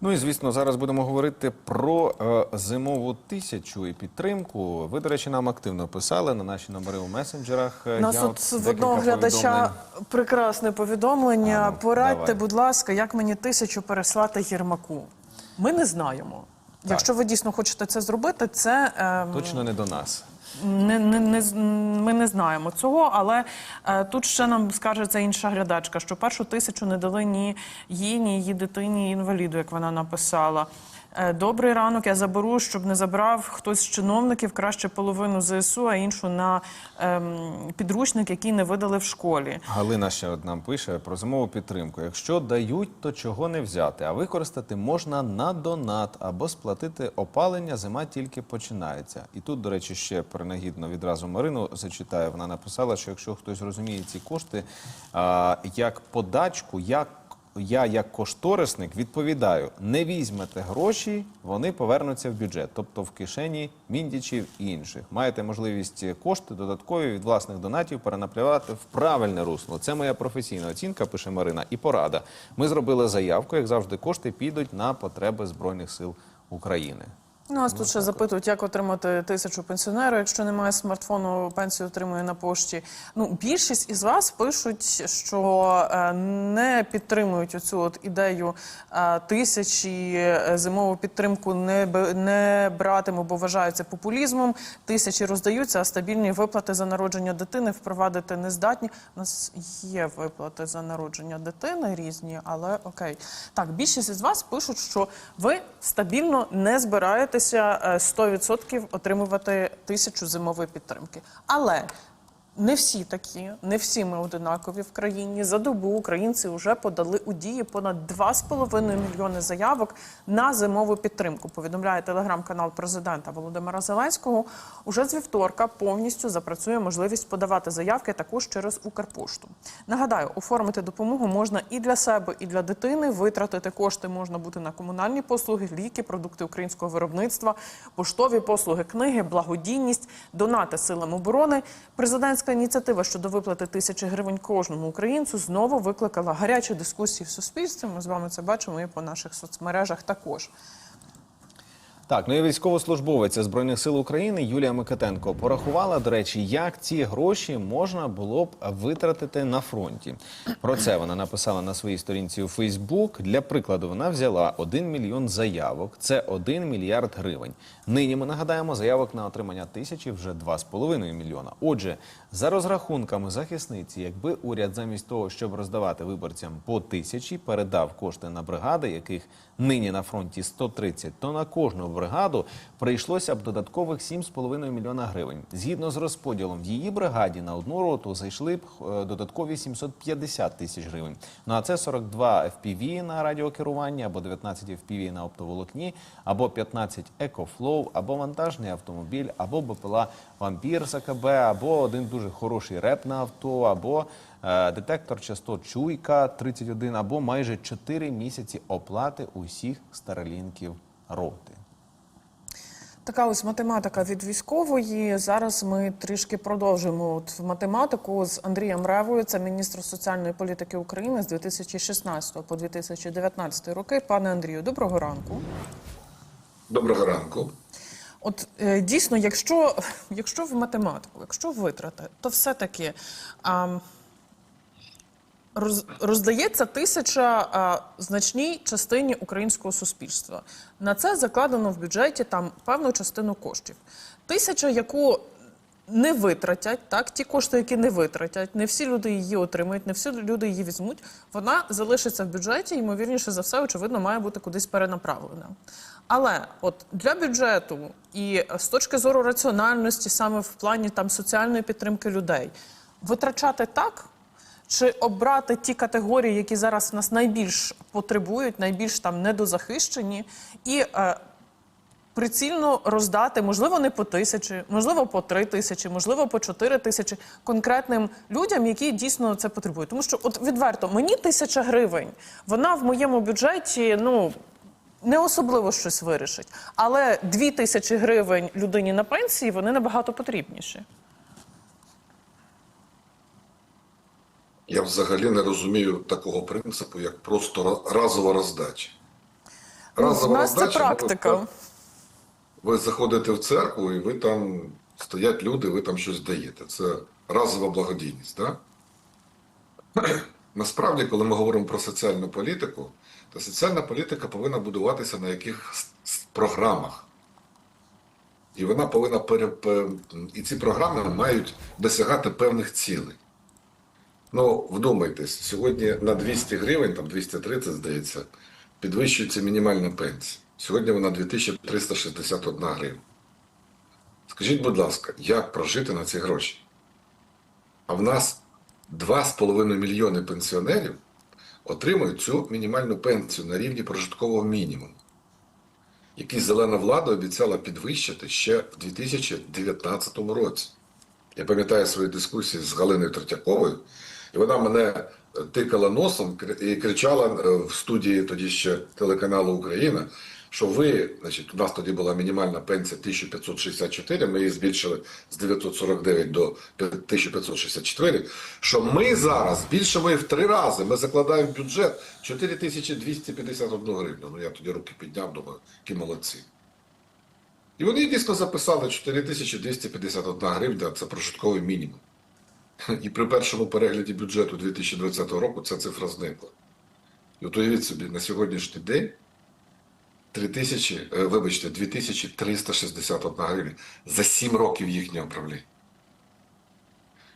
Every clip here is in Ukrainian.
Ну і звісно, зараз будемо говорити про е, зимову тисячу і підтримку. Ви, до речі, нам активно писали на наші номери у месенджерах. Е, нас Я от в одного глядача прекрасне повідомлення. А ну, Порадьте, давай. будь ласка, як мені тисячу переслати Єрмаку. Ми не знаємо. Якщо ви дійсно хочете це зробити, це ем, точно не до нас. Не, не, не, ми не знаємо цього, але е, тут ще нам скаже це інша глядачка, що першу тисячу не дали ні їй, ні її дитині, інваліду, як вона написала. Е, Добрий ранок, я заберу, щоб не забрав хтось з чиновників краще половину ЗСУ, а іншу на ем, підручник, який не видали в школі. Галина ще одна пише про зимову підтримку. Якщо дають, то чого не взяти? А використати можна на донат або сплатити опалення. Зима тільки починається. І тут, до речі, ще принагідно відразу Марину зачитаю. Вона написала, що якщо хтось розуміє ці кошти а, як подачку, як я, як кошторисник, відповідаю: не візьмете гроші, вони повернуться в бюджет, тобто в кишені міндічів і інших. Маєте можливість кошти додаткові від власних донатів перенаплювати в правильне русло. Це моя професійна оцінка, пише Марина, і порада. Ми зробили заявку, як завжди, кошти підуть на потреби збройних сил України. Нас тут ще запитують, як отримати тисячу пенсіонеру, якщо немає смартфону, пенсію отримує на пошті. Ну, більшість із вас пишуть, що е, не підтримують оцю от ідею е, тисячі е, зимову підтримку не, б- не братиму, бо вважають це популізмом. Тисячі роздаються, а стабільні виплати за народження дитини впровадити не здатні. У нас є виплати за народження дитини різні, але окей. Так, більшість із вас пишуть, що ви стабільно не збираєтеся е, 100% отримувати тисячу зимової підтримки. Але не всі такі, не всі ми одинакові в країні. За добу українці вже подали у дії понад 2,5 мільйони заявок на зимову підтримку. Повідомляє телеграм-канал президента Володимира Зеленського. Уже з вівторка повністю запрацює можливість подавати заявки також через Укрпошту. Нагадаю, оформити допомогу можна і для себе, і для дитини. Витратити кошти можна бути на комунальні послуги, ліки, продукти українського виробництва, поштові послуги, книги, благодійність, донати силам оборони. Президентська ініціатива щодо виплати тисячі гривень кожному українцю знову викликала гарячі дискусії в суспільстві. Ми з вами це бачимо і по наших соцмережах також. Так, ну і військовослужбовиця збройних сил України Юлія Микитенко порахувала, до речі, як ці гроші можна було б витратити на фронті. Про це вона написала на своїй сторінці у Фейсбук. Для прикладу, вона взяла 1 мільйон заявок, це 1 мільярд гривень. Нині ми нагадаємо, заявок на отримання тисячі вже 2,5 мільйона. Отже, за розрахунками захисниці, якби уряд замість того, щоб роздавати виборцям по тисячі, передав кошти на бригади, яких нині на фронті 130, то на кожну бригаду прийшлося б додаткових 7,5 мільйона гривень. Згідно з розподілом в її бригаді на одну роту зайшли б е, додаткові 750 тисяч гривень. Ну а це 42 FPV на радіокерування, або 19 FPV на оптоволокні, або 15 EcoFlow, або вантажний автомобіль, або БПЛА Вампір з АКБ, або один дуже хороший реп на авто, або е, детектор частот Чуйка 31, або майже 4 місяці оплати усіх старолінків роти. Така ось математика від військової. Зараз ми трішки продовжимо от математику з Андрієм Ревою. Це міністр соціальної політики України з 2016 по 2019 роки. Пане Андрію, доброго ранку. Доброго ранку. От е, дійсно, якщо, якщо в математику, якщо витрати, то все-таки а, роз, роздається тисяча а, значній частині українського суспільства. На це закладено в бюджеті там певну частину коштів. Тисяча, яку не витратять, так ті кошти, які не витратять, не всі люди її отримають, не всі люди її візьмуть. Вона залишиться в бюджеті, ймовірніше за все, очевидно, має бути кудись перенаправлена. Але от для бюджету і з точки зору раціональності, саме в плані там соціальної підтримки людей, витрачати так. Чи обрати ті категорії, які зараз в нас найбільш потребують, найбільш там недозахищені, і е, прицільно роздати, можливо, не по тисячі, можливо, по три тисячі, можливо, по чотири тисячі конкретним людям, які дійсно це потребують. Тому що, от відверто, мені тисяча гривень, вона в моєму бюджеті, ну. Не особливо щось вирішить, але дві тисячі гривень людині на пенсії вони набагато потрібніші. Я взагалі не розумію такого принципу, як просто разова роздача. У разова нас це практика. Ви, ви заходите в церкву і ви там стоять люди, ви там щось даєте. Це разова благодійність. Да? Насправді, коли ми говоримо про соціальну політику, то соціальна політика повинна будуватися на якихось програмах. І вона повинна пере... і ці програми мають досягати певних цілей. Ну, вдумайтесь, сьогодні на 200 гривень, там 230, здається, підвищується мінімальна пенсія. Сьогодні вона 2361 гривня. Скажіть, будь ласка, як прожити на ці гроші? А в нас 2,5 мільйони пенсіонерів отримують цю мінімальну пенсію на рівні прожиткового мінімуму, який зелена влада обіцяла підвищити ще в 2019 році. Я пам'ятаю свої дискусії з Галиною Третьяковою, і вона мене е, тикала носом і кричала е, в студії тоді ще телеканалу Україна, що ви, значить, у нас тоді була мінімальна пенсія 1564, ми її збільшили з 949 до 1564, що ми зараз збільшимо її в три рази. Ми закладаємо в бюджет 4251 гривню. Ну я тоді руки підняв, думаю, які молодці. І вони дійсно записали 4251 гривня, це прожитковий мінімум. І при першому перегляді бюджету 2020 року ця цифра зникла. І от уявіть собі, на сьогоднішній день 3000, е, вибачте, 2361 гривня за 7 років їхнього правління.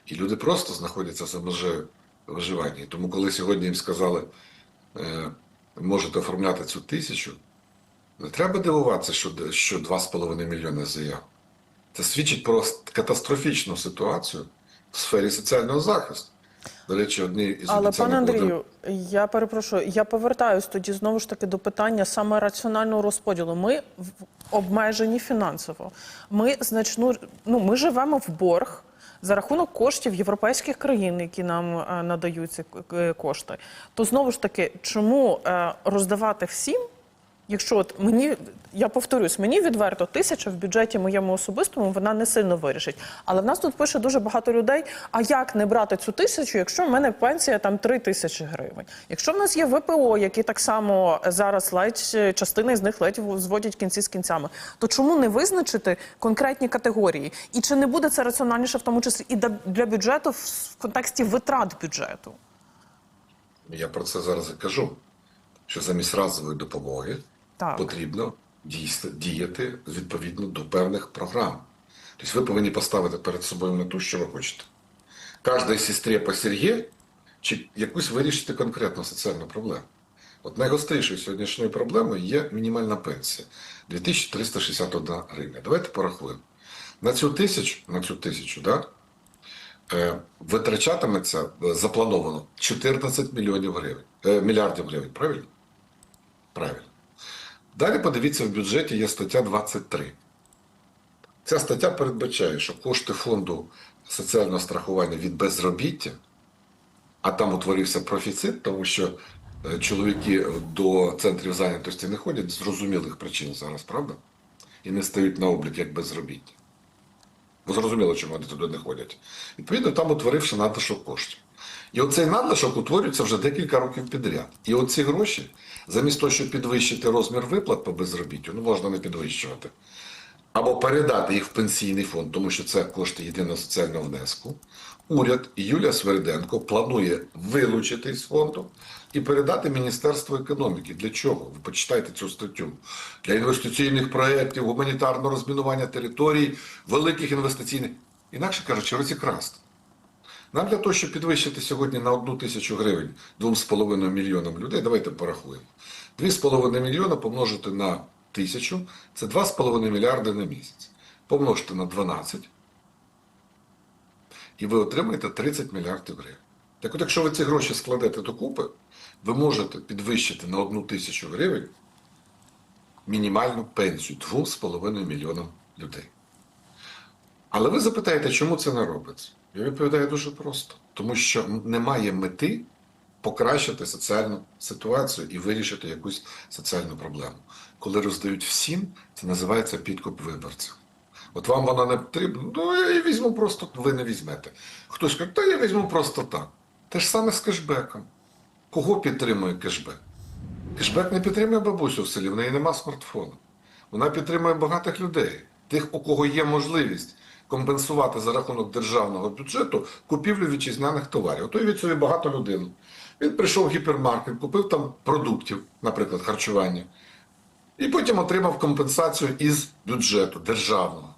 І люди просто знаходяться за межею виживання. Тому, коли сьогодні їм сказали, е, можете оформляти цю тисячу, не треба дивуватися, що, що 2,5 мільйони заяв. Це свідчить про катастрофічну ситуацію в сфері соціального захисту. До речі, одні із Але пане буде- Андрію, я перепрошую, я повертаюсь тоді знову ж таки до питання саме раціонального розподілу. Ми обмежені фінансово. Ми значну ну ми живемо в борг. За рахунок коштів європейських країн, які нам е, надають ці е, кошти, то знову ж таки, чому е, роздавати всім, Якщо от мені, я повторюсь, мені відверто тисяча в бюджеті моєму особистому вона не сильно вирішить. Але в нас тут пише дуже багато людей. А як не брати цю тисячу, якщо в мене пенсія там три тисячі гривень? Якщо в нас є ВПО, які так само зараз ледь частина з них ледь зводять кінці з кінцями, то чому не визначити конкретні категорії? І чи не буде це раціональніше, в тому числі і для- бюджету в контексті витрат бюджету? Я про це зараз і кажу. Що замість разової допомоги Так. потрібно діяти відповідно до певних програм. Тобто ви повинні поставити перед собою мету, що ви хочете. Кожній сестрі по Сергію чи якусь вирішити конкретну соціальну проблему. От найгострішою сьогоднішньою проблемою є мінімальна пенсія 2361 гривня. Давайте порахуємо. На цю тисячу, на цю тисячу, да, е, витрачатиметься е, заплановано 14 мільйонів гривень, е, мільярдів гривень, правильно? Правильно. Далі подивіться, в бюджеті є стаття 23. Ця стаття передбачає, що кошти фонду соціального страхування від безробіття, а там утворився профіцит, тому що е, чоловіки до центрів зайнятості не ходять з зрозумілих причин зараз, правда? І не стають на облік як безробіття. Бо зрозуміло, чому вони туди не ходять. Відповідно, там утворився надлишок коштів. І оцей надлишок утворюється вже декілька років підряд. І оці гроші, замість того, щоб підвищити розмір виплат по безробіттю, ну можна не підвищувати, або передати їх в пенсійний фонд, тому що це кошти єдиного соціального внеску. Уряд Юлія Свериденко планує вилучити з фонду і передати Міністерству економіки. Для чого? Ви почитайте цю статтю. Для інвестиційних проєктів, гуманітарного розмінування територій, великих інвестиційних, інакше кажучи, розікрасти. Нам для того, щоб підвищити сьогодні на одну тисячу гривень 2,5 мільйонам людей, давайте порахуємо. 2,5 мільйона помножити на тисячу – це 2,5 мільярди на місяць. Помножте на 12, і ви отримаєте 30 мільярдів гривень. Так от, якщо ви ці гроші складете докупи, ви можете підвищити на одну тисячу гривень мінімальну пенсію 2,5 мільйонам людей. Але ви запитаєте, чому це не робиться? Я відповідаю дуже просто. Тому що немає мети покращити соціальну ситуацію і вирішити якусь соціальну проблему. Коли роздають всім, це називається підкуп виборців. От вам вона не потрібна, ну я її візьму просто, ви не візьмете. Хтось каже, та я візьму просто так. Те ж саме з кешбеком. Кого підтримує кешбек? Кешбек не підтримує бабусю в селі, в неї нема смартфону. Вона підтримує багатих людей, тих, у кого є можливість компенсувати за рахунок державного бюджету купівлю вітчизняних товарів. Ото від собі багато людей. Він прийшов в гіпермаркет, купив там продуктів, наприклад, харчування, і потім отримав компенсацію із бюджету державного.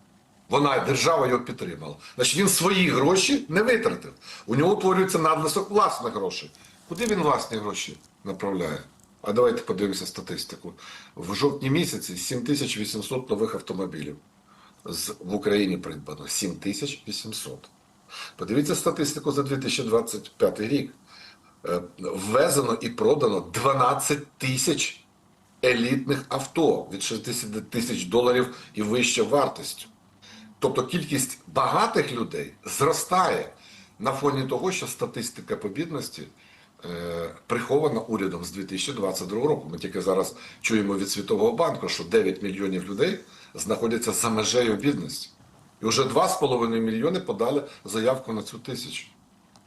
Вона, держава його підтримала. Значить, він свої гроші не витратив. У нього утворюється надлишок власних грошей. Куди він власні гроші направляє? А давайте подивимося статистику. В жовтні місяці 7800 нових автомобілів в Україні придбано. 7800. Подивіться статистику за 2025 рік. Е, Ввезено і продано 12 тисяч елітних авто від 60 тисяч доларів і вище вартістю. Тобто кількість багатих людей зростає на фоні того, що статистика по бідності е, прихована урядом з 2022 року. Ми тільки зараз чуємо від Світового банку, що 9 мільйонів людей знаходяться за межею бідності. І вже 2,5 мільйони подали заявку на цю тисячу.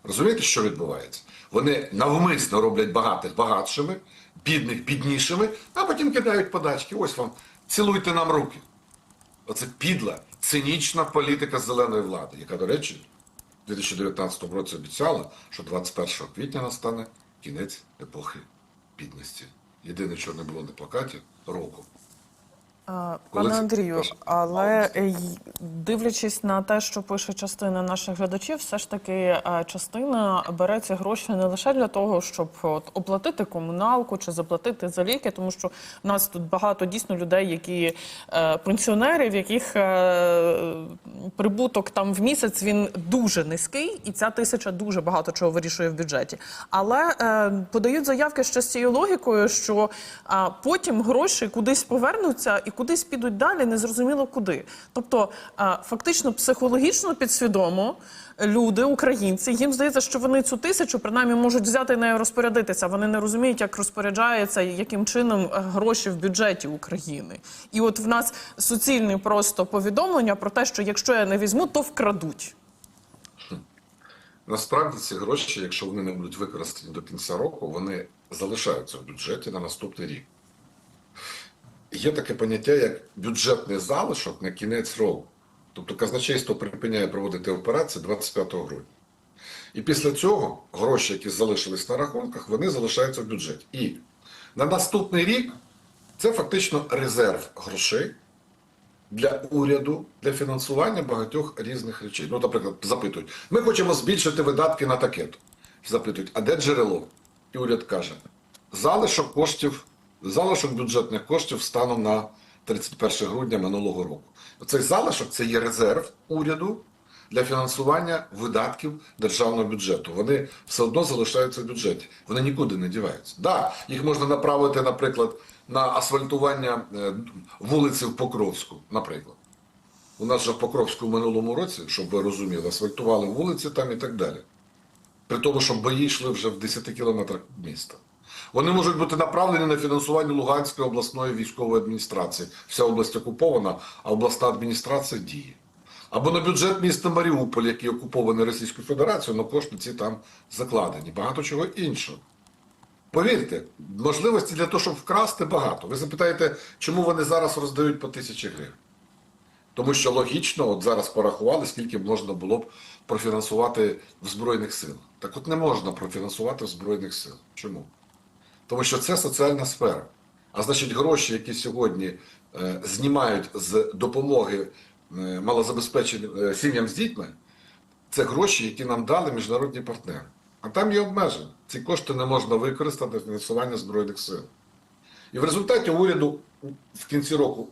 Розумієте, що відбувається? Вони навмисно роблять багатих багатшими, бідних біднішими, а потім кидають подачки. Ось вам, цілуйте нам руки. Оце підла, цинічна політика зеленої влади, яка, до речі, у 2019 році обіцяла, що 21 квітня настане кінець епохи бідності. Єдине, що не було на плакаті року. Пане Андрію, але е, дивлячись на те, що пише частина наших глядачів, все ж таки е, частина бере ці гроші не лише для того, щоб от, оплатити комуналку чи заплатити за ліки, тому що в нас тут багато дійсно людей, які е, пенсіонери, в яких прибуток там в місяць він дуже низький, і ця тисяча дуже багато чого вирішує в бюджеті. Але подають заявки ще з цією логікою, що потім гроші кудись повернуться і кудись підуть далі, незрозуміло куди. Тобто, фактично, психологічно підсвідомо люди, українці, їм здається, що вони цю тисячу принаймні можуть взяти і нею розпорядитися. Вони не розуміють, як розпоряджається яким чином е, гроші в бюджеті України. І от в нас суцільне просто повідомлення про те, що якщо я не візьму, то вкрадуть. Насправді ці гроші, якщо вони не будуть використані до кінця року, вони залишаються в бюджеті на наступний рік. Є таке поняття, як бюджетний залишок на кінець року. Тобто казначейство припиняє проводити операції 25 грудня. І після цього гроші, які залишились на рахунках, вони залишаються в бюджеті. І на наступний рік це фактично резерв грошей для уряду для фінансування багатьох різних речей. Ну, наприклад, запитують: ми хочемо збільшити видатки на такет. Запитують, а де джерело? І уряд каже: залишок коштів, залишок бюджетних коштів станом на 31 грудня минулого року. Цей залишок це є резерв уряду для фінансування видатків державного бюджету. Вони все одно залишаються в бюджеті. Вони нікуди не діваються. Да, їх можна направити, наприклад, на асфальтування е, вулиці в Покровську, наприклад. У нас же в Покровську в минулому році, щоб ви розуміли, асфальтували вулиці там і так далі. При тому, що бої йшли вже в 10 кілометрах міста. Вони можуть бути направлені на фінансування Луганської обласної військової адміністрації. Вся область окупована, а обласна адміністрація діє. Або на бюджет міста Маріуполь, який окупований Російською Федерацією, але кошти ці там закладені. Багато чого іншого. Повірте, можливості для того, щоб вкрасти, багато. Ви запитаєте, чому вони зараз роздають по тисячі гривень? Тому що логічно, от зараз порахували, скільки можна було б профінансувати в Збройних силах. Так от не можна профінансувати в Збройних сил. Чому? Тому що це соціальна сфера. А значить, гроші, які сьогодні е, знімають з допомоги е, малозабезпеченим е, сім'ям з дітьми, це гроші, які нам дали міжнародні партнери. А там є обмеження. Ці кошти не можна використати для фінансування Збройних сил. І в результаті уряду в кінці року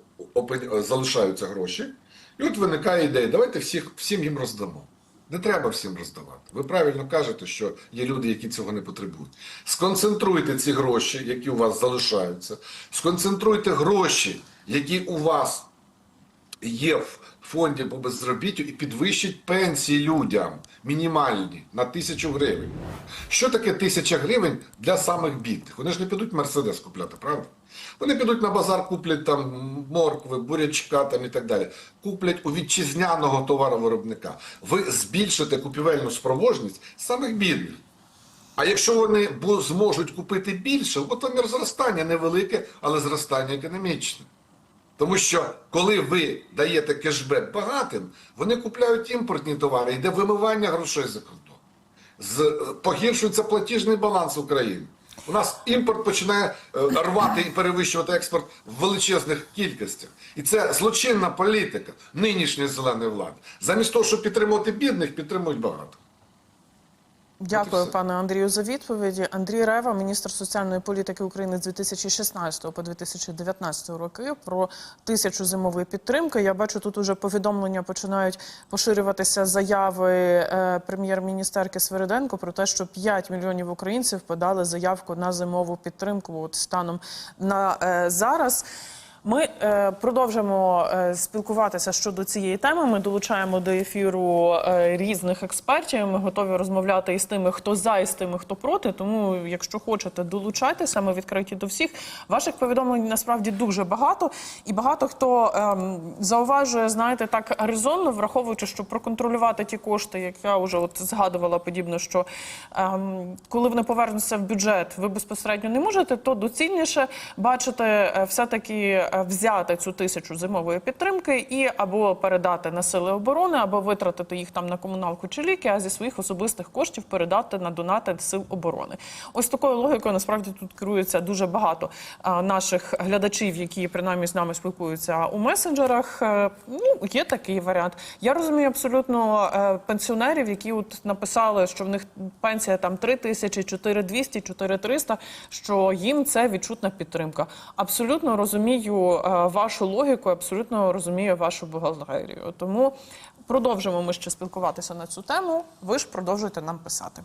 залишаються гроші, і от виникає ідея, давайте всіх, всім їм роздамо. Не треба всім роздавати. Ви правильно кажете, що є люди, які цього не потребують. Сконцентруйте ці гроші, які у вас залишаються. Сконцентруйте гроші, які у вас є в фонді по безробіттю, і підвищіть пенсії людям мінімальні на тисячу гривень. Що таке тисяча гривень для самих бідних? Вони ж не підуть Мерседес купляти, правда? Вони підуть на базар, куплять там моркви, бурячка там і так далі. Куплять у вітчизняного товаровиробника. Ви збільшите купівельну спроможність самих бідних. А якщо вони зможуть купити більше, от вимір зростання невелике, але зростання економічне. Тому що коли ви даєте кешбек багатим, вони купляють імпортні товари, йде вимивання грошей за кордон. З, е, погіршується платіжний баланс України. У нас імпорт починає е, рвати і перевищувати експорт в величезних кількостях. І це злочинна політика нинішньої зеленої влади. Замість того, щоб підтримувати бідних, підтримують багато. Дякую, пане Андрію, за відповіді. Андрій Рева, міністр соціальної політики України з 2016 по 2019 роки, про тисячу зимової підтримки. Я бачу, тут уже повідомлення починають поширюватися заяви е, прем'єр-міністерки Свериденко про те, що 5 мільйонів українців подали заявку на зимову підтримку. От станом на е, зараз. Ми е, продовжимо е, спілкуватися щодо цієї теми. Ми долучаємо до ефіру е, різних експертів. Ми готові розмовляти із тими, хто за, і з тими, хто проти. Тому, якщо хочете, долучайтеся. Ми відкриті до всіх. Ваших повідомлень насправді дуже багато, і багато хто ем, зауважує, знаєте, так резонно, враховуючи, що проконтролювати ті кошти, як я вже от згадувала подібно, що ем, коли вони повернуться в бюджет, ви безпосередньо не можете, то доцільніше бачити е, все-таки е, взяти цю тисячу зимової підтримки і або передати на сили оборони, або витратити їх там на комуналку чи ліки, а зі своїх особистих коштів передати на донати сил оборони. Ось такою логікою насправді тут керується дуже багато е, наших глядачів, які принаймні з нами спілкуються у месенджерах. Е, Ну є такий варіант. Я розумію абсолютно е, пенсіонерів, які от написали, що в них пенсія там 3 тисячі, 4 200, 4 300, що їм це відчутна підтримка. Абсолютно розумію е, вашу логіку, абсолютно розумію вашу бухгалтерію. Тому продовжимо ми ще спілкуватися на цю тему. Ви ж продовжуйте нам писати.